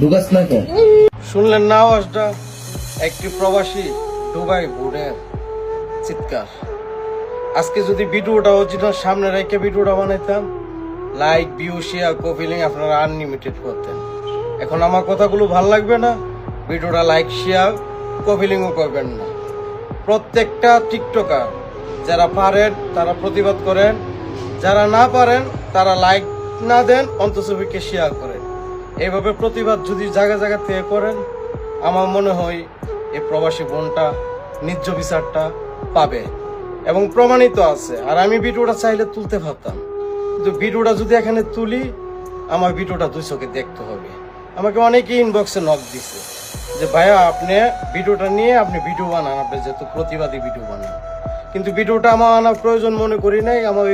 ঢুকাস না কেন? শুনলেন না আওয়াজটা? একটি প্রবাসী দুবাই বোর্ডের চিৎকার। আজকে যদি ভিডিওটা অরিজিনাল সামনে রেখে ভিডিওটা বানাইতাম লাইক ভিউ শেয়ার কপিলিং আপনারা আনলিমিটেড করতেন। এখন আমার কথাগুলো ভালো লাগবে না, ভিডিওটা লাইক শেয়ার কপিলিংও করবেন না। প্রত্যেকটা টিকটকার যারা পারেন, তারা প্রতিবাদ করেন। যারা না পারেন, তারা লাইক না দেন অন্তছবিকে শেয়ার করেন। এইভাবে প্রতিবাদ যদি জায়গা জায়গা থেকে করেন, আমার মনে হয় এই প্রবাসী বোনটা ন্যায্য বিচারটা পাবে। এবং প্রমাণিত আছে, আর আমি ভিডিওটা চাইলে তুলতে পারতাম। কিন্তু ভিডিওটা যদি এখানে তুলি, আমার ভিডিওটা দুই চোখে দেখতে হবে। আমাকে অনেকেই ইনবক্সে নক দিছে যে, ভাইয়া, আপনি ভিডিওটা নিয়ে আপনি ভিডিও বানান, আপনি যেহেতু প্রতিবাদী ভিডিও বানান। কিন্তু ভিডিওটা আমার আনার প্রয়োজন মনে করি নাই, আমার